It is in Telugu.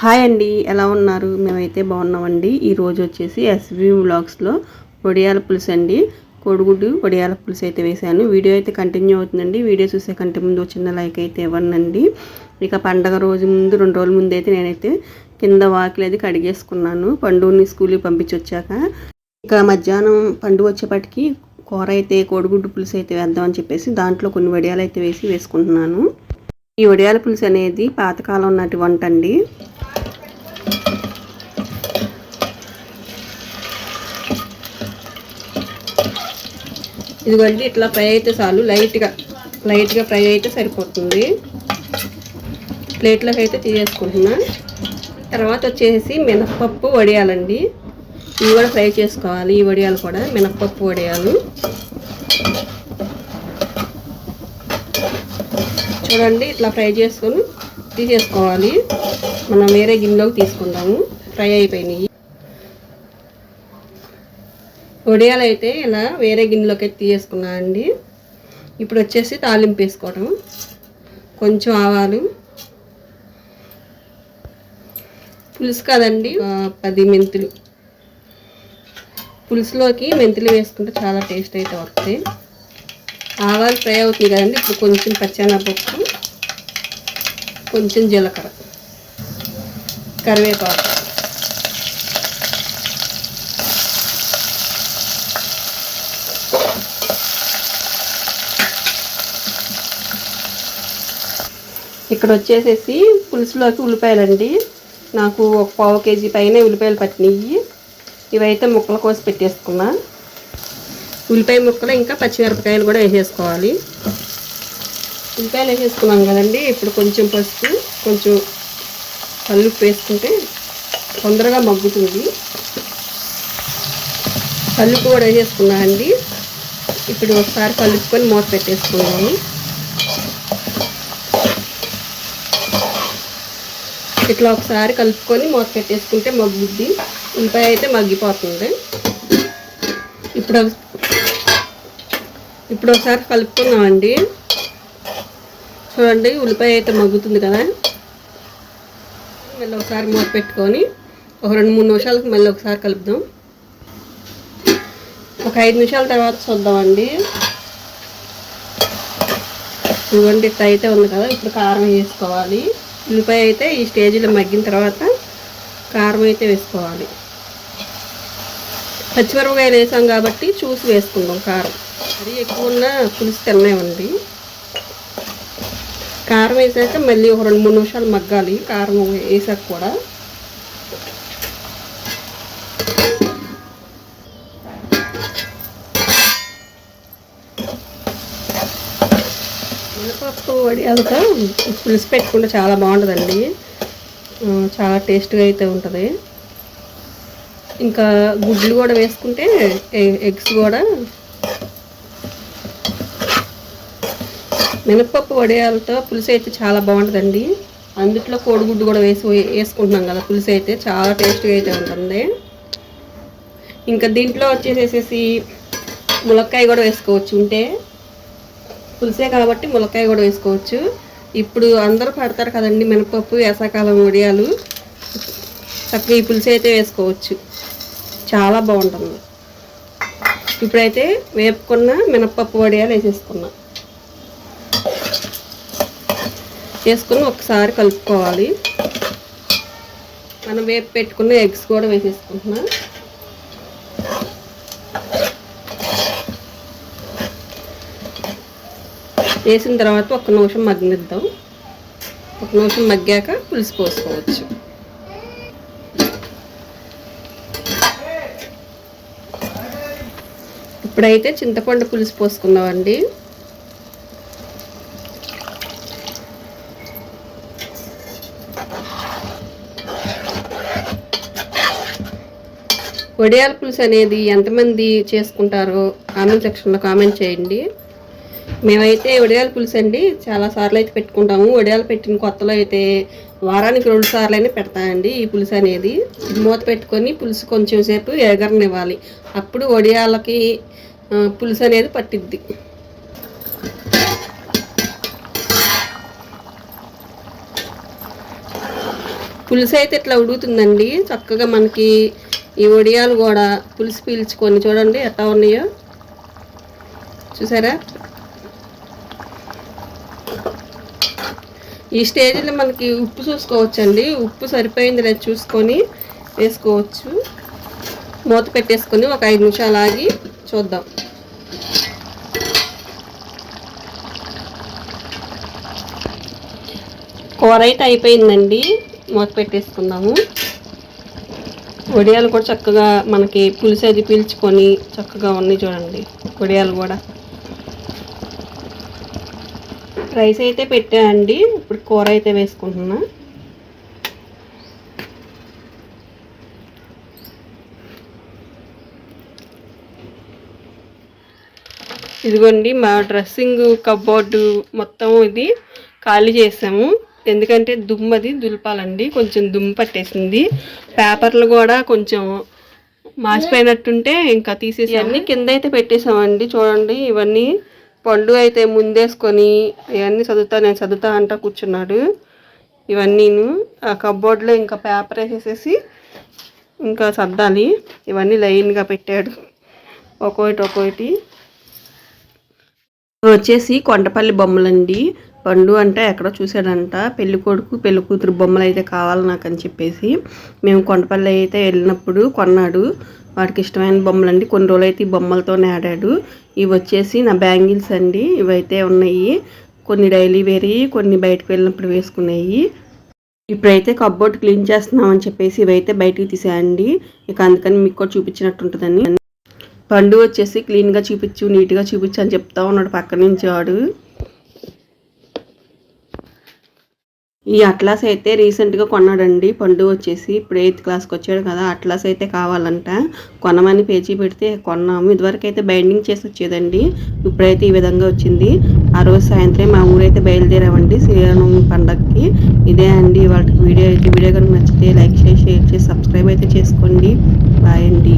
హాయ్ అండి ఎలా ఉన్నారు? మేమైతే బాగున్నామండి. ఈరోజు వచ్చేసి ఎస్వి వ్లాగ్స్లో వడియాల పులుసు అండి. కోడిగుడ్డు వడియాల పులుసు అయితే వేశాను. వీడియో అయితే కంటిన్యూ అవుతుందండి. వీడియో చూసే కంటే ముందు చిన్న లైక్ అయితే ఇవ్వనండి. ఇక పండగ రోజు ముందు రెండు రోజుల ముందు అయితే నేనైతే కింద వాకిలి అది కడిగేసుకున్నాను. పండుని స్కూల్కి పంపించి వచ్చాక ఇక మధ్యాహ్నం పండుగ వచ్చేపటికి కూర అయితే కోడిగుడ్డు పులుసు అయితే వేద్దామని చెప్పేసి దాంట్లో కొన్ని వడియాలు అయితే వేసి వేసుకుంటున్నాను. ఈ వడియాల పులుసు అనేది పాతకాలం నాటి వంట అండి. ఇదిగోండి ఇట్లా ఫ్రై అయితే చాలు. లైట్గా లైట్గా ఫ్రై అయితే సరిపోతుంది. ప్లేట్లోకి అయితే తీసేసుకుంటున్నా. తర్వాత వచ్చేసి మినప్పప్పు వడియాలండి. ఇవి కూడా ఫ్రై చేసుకోవాలి ఈ వడియాలు కూడా మినప్పప్పు వడియాలు. చూడండి ఇట్లా ఫ్రై చేసుకొని తీసేసుకోవాలి. మనం వేరే గిన్నెలోకి తీసుకుందాము. ఫ్రై అయిపోయినాయి. వడియాలు అయితే ఇలా వేరే గిన్నెలోకి అయితే అండి. ఇప్పుడు వచ్చేసి తాలింపు వేసుకోవడం. కొంచెం ఆవాలు. పులుసు కదండి పది మెంతులు. పులుసులోకి మెంతులు వేసుకుంటే చాలా టేస్ట్ అయితే వస్తాయి. ఆవాలు ఫ్రై అవుతుంది కదండి ఇప్పుడు కొంచెం పచ్చెనపప్పు కొంచెం జీలకర్ర కరివేపాకు. ఇక్కడ వచ్చేసేసి పులుసులోకి ఉల్లిపాయలండి. నాకు ఒక పావు కేజీ పైన ఉల్లిపాయలు పట్టినవి ఇవైతే ముక్కలు కోసి పెట్టేసుకున్నా. ఉల్లిపాయ ముక్కలు ఇంకా పచ్చిమిరపకాయలు కూడా వేసేసుకోవాలి. ఉల్లిపాయలు వేసేసుకున్నాం కదండి. ఇప్పుడు కొంచెం పసుపు కొంచెం కల్లుప్పు వేసుకుంటే తొందరగా మగ్గుతుంది. కల్లుప్పు కూడా వేసేసుకున్నా అండి ఇప్పుడు ఒకసారి కలుపుకొని మూత పెట్టేసుకున్నాము ఇట్లా ఒకసారి కలుపుకొని మూత పెట్టేసుకుంటే మగ్గుద్ది. ఉల్లిపాయ అయితే మగ్గిపోతుంది. ఇప్పుడు ఇప్పుడు ఒకసారి కలుపుకుందామండి. చూడండి ఉల్లిపాయ అయితే మగ్గుతుంది కదా. మళ్ళీ ఒకసారి మూత పెట్టుకొని ఒక రెండు మూడు నిమిషాలకు మళ్ళీ ఒకసారి కలుపుదాం. ఒక ఐదు నిమిషాల తర్వాత చూద్దామండి. ఇదిగోండి ఇట్లా అయితే ఉంది కదా. ఇప్పుడు కారం వేసుకోవాలి. ఉల్లిపాయ అయితే ఈ స్టేజ్లో మగ్గిన తర్వాత కారం అయితే వేసుకోవాలి. పచ్చిమిరపకాయలు వేసాం కాబట్టి చూసి వేసుకుందాం కారం. అది ఎక్కువ ఉన్న పులుసు తినలేమండి. కారం వేసాక మళ్ళీ ఒక రెండు మూడు నిమిషాలు మగ్గాలి. కారం వేసాక కూడా మినపప్పు వడియాలతో పులుసు పెట్టుకుంటే చాలా బాగుంటుందండి. చాలా టేస్ట్గా అయితే ఉంటుంది. ఇంకా గుడ్లు కూడా వేసుకుంటే ఎగ్స్ కూడా మినపప్పు వడియాలతో పులుసు అయితే చాలా బాగుంటుందండి. అందుట్లో కోడిగుడ్డు కూడా వేసి వేసుకుంటున్నాం కదా పులుసు అయితే చాలా టేస్ట్గా అయితే ఉంటుంది. ఇంకా దీంట్లో వచ్చేసేసి ములక్కాయ కూడా వేసుకోవచ్చు. ఉంటే పులిసే కాబట్టి ములక్కాయ కూడా వేసుకోవచ్చు. ఇప్పుడు అందరూ పడతారు కదండి మినపప్పు వేసాకాలం వడియాలు. చక్కగా ఈ పులుసు అయితే వేసుకోవచ్చు. చాలా బాగుంటుంది. ఇప్పుడైతే వేపుకున్న మినపప్పు వడియాలు వేసేసుకున్నా. వేసుకుని ఒకసారి కలుపుకోవాలి. మనం వేపు పెట్టుకున్న ఎగ్స్ కూడా వేసేసుకుంటున్నాం. వేసిన తర్వాత ఒక నిమిషం మగ్గనిద్దాం ఒక నిమిషం మగ్గాక పులుసు పోసుకోవచ్చు. ఇప్పుడైతే చింతపండు పులుసు పోసుకుందామండి. వడియాల పులుసు అనేది ఎంతమంది చేసుకుంటారో కామెంట్ సెక్షన్లో కామెంట్ చేయండి. మేమైతే వడియాల పులుసు అండి. చాలా సార్లు అయితే పెట్టుకుంటాము. వడియాలు పెట్టిన కొత్తలో అయితే వారానికి రెండు సార్లు అయినా పెడతాయండి ఈ పులుసు అనేది. మూత పెట్టుకొని పులుసు కొంచెం సేపు ఎగరనివ్వాలి. అప్పుడు వడియాలకి పులుసు అనేది పట్టిద్ది. పులుసు అయితే ఇట్లా ఉడుకుతుందండి. చక్కగా మనకి ఈ వడియాలు కూడా పులుసు పీల్చుకొని చూడండి ఎట్లా ఉన్నాయో. చూసారా? ఈ స్టేజ్లో మనకి ఉప్పు చూసుకోవచ్చండి. ఉప్పు సరిపోయింది లేదు చూసుకొని వేసుకోవచ్చు. మూత పెట్టేసుకొని ఒక ఐదు నిమిషాలు ఆగి చూద్దాం. కూర అయితే అయిపోయిందండి. మూత పెట్టేసుకుందాము. వడియాలు కూడా చక్కగా మనకి పులుసు అది పీల్చుకొని చక్కగా ఉన్నాయి చూడండి. వడియాలు కూడా. రైస్ అయితే పెట్టానండి ఇప్పుడు కూర అయితే వేసుకుంటున్నా. ఇదిగోండి మా డ్రెస్సింగ్ కబోర్డు మొత్తం ఇది ఖాళీ చేసాము. ఎందుకంటే దుమ్మది దులపాలండి. కొంచెం దుమ్ము పట్టేసింది. పేపర్లు కూడా కొంచెం మాసిపోయినట్టుంటే ఇంకా తీసేసి అన్నీ కింద అయితే పెట్టేసామండి. చూడండి ఇవన్నీ పండు అయితే ముందేసుకొని ఇవన్నీ చదువుతా నేను చదువుతా అంటా కూర్చున్నాడు. ఇవన్నీను ఆ కబోర్డ్లో ఇంకా పేపర్ వేసేసేసి ఇంకా సర్దాలి. ఇవన్నీ లైన్గా పెట్టాడు. ఒక్కొక్కటి ఒక్కొక్కటి వచ్చేసి కొండపల్లి బొమ్మలండి. పండు అంటే ఎక్కడో చూశాడంట. పెళ్ళి కొడుకు పెళ్ళి కూతురు బొమ్మలు అయితే కావాలి నాకు అని చెప్పేసి. మేము కొండపల్లి అయితే వెళ్ళినప్పుడు కొన్నాడు. వాడికి ఇష్టమైన బొమ్మలు అండి కొన్ని రోజులు అయితే ఈ బొమ్మలతోనే ఆడాడు. ఇవి వచ్చేసి నా బ్యాంగిల్స్ అండి. ఇవైతే ఉన్నాయి. కొన్ని డైలీ వేరి కొన్ని బయటకు వెళ్ళినప్పుడు వేసుకున్నాయి ఇప్పుడైతే కబ్బోర్డ్ క్లీన్ చేస్తున్నాం అని చెప్పేసి ఇవైతే బయటికి తీసేయండి. ఇక అందుకని మీకు కూడా చూపించినట్టు ఉంటుందని పండు వచ్చేసి క్లీన్గా చూపించు నీట్గా చూపించు అని చెప్తా ఉన్నాడు పక్క నుంచి వాడు. ఈ అట్లాస్ అయితే రీసెంట్గా కొన్నాడండి. పండు వచ్చేసి ఇప్పుడు ఎయిత్ క్లాస్కి వచ్చాడు కదా అట్లాస్ అయితే కావాలంట. కొనమని పేచీ పెడితే కొన్నాము. ఇదివరకు అయితే బైండింగ్ చేసి వచ్చేదండి. ఇప్పుడైతే ఈ విధంగా వచ్చింది. ఆ రోజు సాయంత్రం మా ఊరైతే బయలుదేరామండి శ్రీరామనవమి పండగకి ఇదే అండి వాళ్ళకి వీడియో. అయితే వీడియో కనుక నచ్చితే లైక్ చేసి షేర్ చేసి సబ్స్క్రైబ్ అయితే చేసుకోండి. బాయ్ అండి.